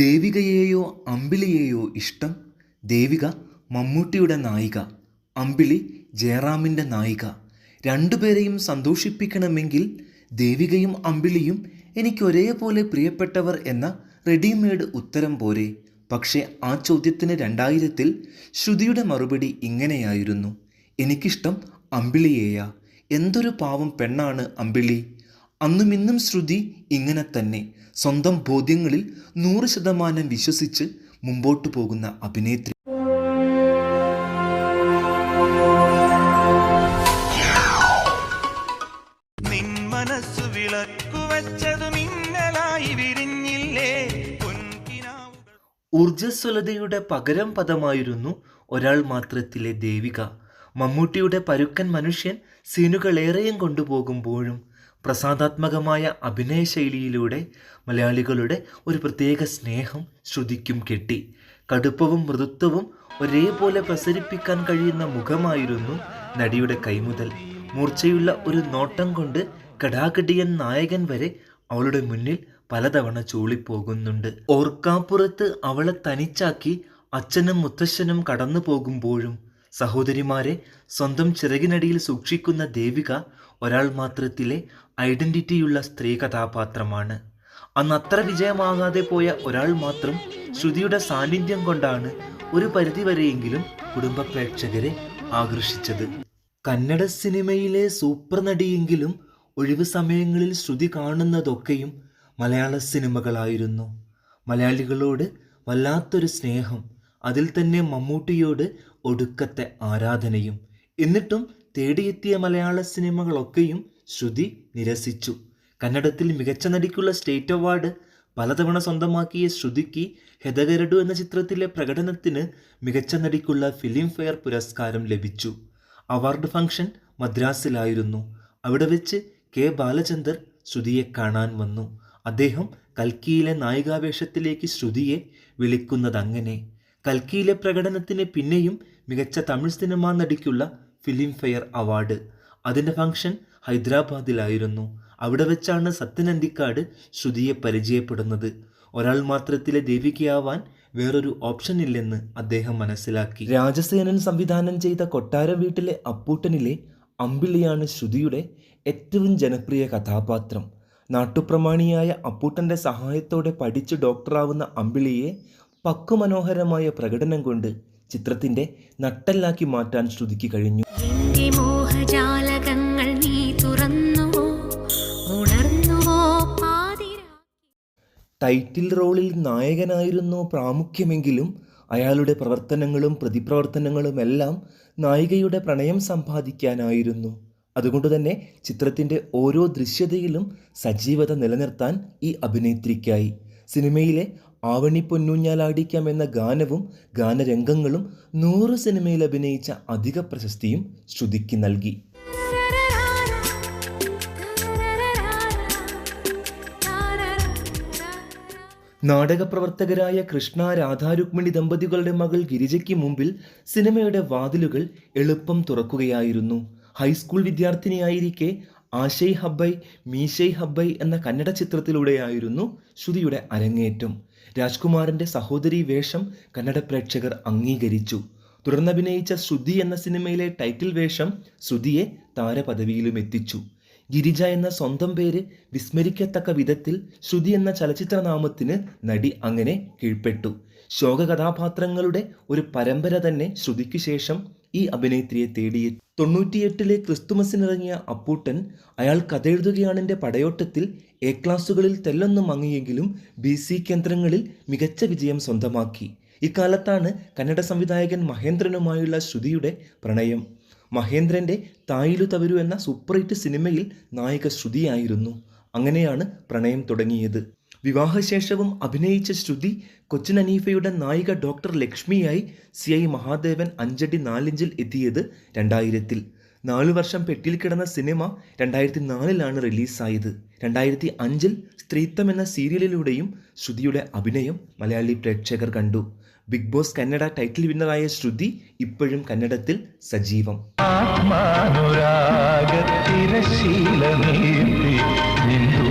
ദേവികയെയോ അമ്പിളിയെയോ ഇഷ്ടം? ദേവിക മമ്മൂട്ടിയുടെ നായിക അമ്പിളി ജയറാമിന്റെ നായിക. രണ്ടുപേരെയും സന്തോഷിപ്പിക്കണമെങ്കിൽ ദേവികയും അമ്പിളിയും എനിക്ക് ഒരേപോലെ പ്രിയപ്പെട്ടവർ എന്ന റെഡിമെയ്ഡ് ഉത്തരം പോരെ. പക്ഷേ ആ ചോദ്യത്തിന് രണ്ടായിരത്തിൽ ശ്രുതിയുടെ മറുപടി ഇങ്ങനെയായിരുന്നു. എനിക്കിഷ്ടം അമ്പിളിയേയ. എന്തൊരു പാവം പെണ്ണാണ് അമ്പിളി. അന്നും ഇന്നും ശ്രുതി ഇങ്ങനെ തന്നെ സ്വന്തം ബോധ്യങ്ങളിൽ നൂറ് ശതമാനം വിശ്വസിച്ച് മുമ്പോട്ടു പോകുന്ന അഭിനേത്രി. നിൻ മനസ്സു വിളക്കു വെച്ചതു മിന്നലായി വിരിഞ്ഞില്ലേ? പൊൻകിനാവുകൾ ഊർജസ്വലതയുടെ പകരം പദമായിരുന്നു ഒരാൾ മാത്രത്തിലെ ദേവിക. മമ്മൂട്ടിയുടെ പരുക്കൻ മനുഷ്യൻ സീനുകളേറെയും കൊണ്ടുപോകുമ്പോഴും പ്രസാദാത്മകമായ അഭിനയ ശൈലിയിലൂടെ മലയാളികളുടെ ഒരു പ്രത്യേക സ്നേഹം ശ്രുതിക്കും കെട്ടി. കടുപ്പവും മൃദുത്വവും ഒരേപോലെ പ്രസരിപ്പിക്കാൻ കഴിയുന്ന മുഖമായിരുന്നു നടിയുടെ കൈമുതൽ. മൂർച്ചയുള്ള ഒരു നോട്ടം കൊണ്ട് കടാകടിയൻ നായകൻ വരെ അവളുടെ മുന്നിൽ പലതവണ ചൂളിപ്പോകുന്നുണ്ട്. ഓർക്കാപ്പുറത്ത് അവളെ തനിച്ചാക്കി അച്ഛനും മുത്തശ്ശനും കടന്നു പോകുമ്പോഴും സഹോദരിമാരെ സ്വന്തം ചിറകിനടിയിൽ സൂക്ഷിക്കുന്ന ദേവിക ഒരാൾ മാത്രത്തിലെ ഐഡന്റിറ്റിയുള്ള സ്ത്രീ കഥാപാത്രമാണ്. അന്ന് അത്ര വിജയമാകാതെ പോയ ഒരാൾ മാത്രം ശ്രുതിയുടെ സാന്നിധ്യം കൊണ്ടാണ് ഒരു പരിധിവരെയെങ്കിലും കുടുംബ പ്രേക്ഷകരെ ആകർഷിച്ചത്. കന്നഡ സിനിമയിലെ സൂപ്പർ നടിയെങ്കിലും ഒഴിവ് സമയങ്ങളിൽ ശ്രുതി കാണുന്നതൊക്കെയും മലയാള സിനിമകളായിരുന്നു. മലയാളികളോട് വല്ലാത്തൊരു സ്നേഹം അതിൽ തന്നെ മമ്മൂട്ടിയോട് ഒടുക്കത്തെ ആരാധനയും. എന്നിട്ടും തേടിയെത്തിയ മലയാള സിനിമകളൊക്കെയും ശ്രുതി നിരസിച്ചു. കന്നഡത്തിൽ മികച്ച നടിക്കുള്ള സ്റ്റേറ്റ് അവാർഡ് പലതവണ സ്വന്തമാക്കിയ ശ്രുതിക്ക് ഹെതകരടു എന്ന ചിത്രത്തിലെ പ്രകടനത്തിന് മികച്ച നടിക്കുള്ള ഫിലിം ഫെയർ പുരസ്കാരം ലഭിച്ചു. അവാർഡ് ഫംഗ്ഷൻ മദ്രാസിലായിരുന്നു. അവിടെ വെച്ച് കെ ബാലചന്ദർ ശ്രുതിയെ കാണാൻ വന്നു. അദ്ദേഹം കൽക്കിയിലെ നായികാവേഷത്തിലേക്ക് ശ്രുതിയെ വിളിക്കുന്നതങ്ങനെ. കൽക്കിയിലെ പ്രകടനത്തിന് പിന്നെയും മികച്ച തമിഴ് സിനിമാ നടിക്കുള്ള ഫിലിം ഫെയർ അവാർഡ്. അതിന്റെ ഫംഗ്ഷൻ ഹൈദരാബാദിലായിരുന്നു. അവിടെ വെച്ചാണ് സത്യൻ അന്തിക്കാട് ശ്രുതിയെ പരിചയപ്പെടുന്നത്. ഒരാൾ മാത്രത്തിലെ ദേവികയാവാൻ വേറൊരു ഓപ്ഷൻ ഇല്ലെന്ന് അദ്ദേഹം മനസ്സിലാക്കി. രാജസേനൻ സംവിധാനം ചെയ്ത കൊട്ടാര വീട്ടിലെ അപ്പൂട്ടനിലെ അമ്പിളിയാണ് ശ്രുതിയുടെ ഏറ്റവും ജനപ്രിയ കഥാപാത്രം. നാട്ടുപ്രമാണിയായ അപ്പൂട്ടന്റെ സഹായത്തോടെ പഠിച്ച് ഡോക്ടറാവുന്ന അമ്പിളിയെ പക്വമനോഹരമായ പ്രകടനം കൊണ്ട് ചിത്രത്തിന്റെ നട്ടല്ലാക്കി മാറ്റാൻ ശ്രുതിക്ക് കഴിഞ്ഞു. ടൈറ്റിൽ റോളിൽ നായകനായിരുന്നു പ്രാമുഖ്യമെങ്കിലും അയാളുടെ പ്രവർത്തനങ്ങളും പ്രതിപ്രവർത്തനങ്ങളും എല്ലാം നായികയുടെ പ്രണയം സമ്പാദിക്കാനായിരുന്നു. അതുകൊണ്ട് തന്നെ ചിത്രത്തിന്റെ ഓരോ ദൃശ്യതയിലും സജീവത നിലനിർത്താൻ ഈ അഭിനേത്രിക്കായി. സിനിമയിലെ ആവണി പൊന്നൂഞ്ഞാലാടിക്കാം എന്ന ഗാനവും ഗാനരംഗങ്ങളും നൂറ് സിനിമയിൽ അഭിനയിച്ച അധിക പ്രശസ്തിയും ശ്രുതിക്ക് നൽകി. നാടകപ്രവർത്തകരായ കൃഷ്ണ രാധാരുക്മിണി ദമ്പതികളുടെ മകൾ ഗിരിജയ്ക്ക് മുമ്പിൽ സിനിമയുടെ വാതിലുകൾ എളുപ്പം തുറക്കുകയായിരുന്നു. ഹൈസ്കൂൾ വിദ്യാർത്ഥിനിയായിരിക്കെ ആശയ് ഹബ്ബൈ മീശയ് ഹബ്ബൈ എന്ന കന്നഡ ചിത്രത്തിലൂടെയായിരുന്നു ശ്രുതിയുടെ അരങ്ങേറ്റം. രാജ്കുമാറിന്റെ സഹോദരി വേഷം കന്നഡ പ്രേക്ഷകർ അംഗീകരിച്ചു. തുടർന്നഭിനയിച്ച ശ്രുതി എന്ന സിനിമയിലെ ടൈറ്റിൽ വേഷം ശ്രുതിയെ താരപദവിയിലും എത്തിച്ചു. ഗിരിജ എന്ന സ്വന്തം പേര് വിസ്മരിക്കത്തക്ക വിധത്തിൽ ശ്രുതി എന്ന ചലച്ചിത്രനാമത്തിന് നടി അങ്ങനെ കീഴ്പ്പെട്ടു. ശോക കഥാപാത്രങ്ങളുടെ ഒരു പരമ്പര തന്നെ ശ്രുതിക്ക് ശേഷം ഈ അഭിനേത്രിയെ തേടിയെ തൊണ്ണൂറ്റിയെട്ടിലെ ക്രിസ്തുമസിനിറങ്ങിയ അപ്പൂട്ടൻ അയാൾ കഥയെഴുതുകയാണെന്റെ പടയോട്ടത്തിൽ. എ ക്ലാസ്സുകളിൽ തെല്ലൊന്നും മങ്ങിയെങ്കിലും ബി സി കേന്ദ്രങ്ങളിൽ മികച്ച വിജയം സ്വന്തമാക്കി. ഇക്കാലത്താണ് കന്നഡ സംവിധായകൻ മഹേന്ദ്രനുമായുള്ള ശ്രുതിയുടെ പ്രണയം. മഹേന്ദ്രന്റെ തായിലു തവരു എന്ന സൂപ്പർ ഹിറ്റ് സിനിമയിൽ നായിക ശ്രുതിയായിരുന്നു. അങ്ങനെയാണ് പ്രണയം തുടങ്ങിയത്. വിവാഹശേഷവും അഭിനയിച്ച ശ്രുതി കൊച്ചിൻ അനീഫയുടെ നായിക ഡോക്ടർ ലക്ഷ്മിയായി സി ഐ മഹാദേവൻ അഞ്ചടി നാലിഞ്ചിൽ എത്തിയത് രണ്ടായിരത്തിൽ. നാലു വർഷം പെട്ടിൽ കിടന്ന സിനിമ രണ്ടായിരത്തി നാലിലാണ് റിലീസായത്. രണ്ടായിരത്തി അഞ്ചിൽ സ്ത്രീത്വം എന്ന സീരിയലിലൂടെയും ശ്രുതിയുടെ അഭിനയം മലയാളി പ്രേക്ഷകർ കണ്ടു. ബിഗ് ബോസ് കന്നഡ ടൈറ്റിൽ വിന്നറായ ശ്രുതി ഇപ്പോഴും കന്നഡത്തിൽ സജീവം. നിന്നു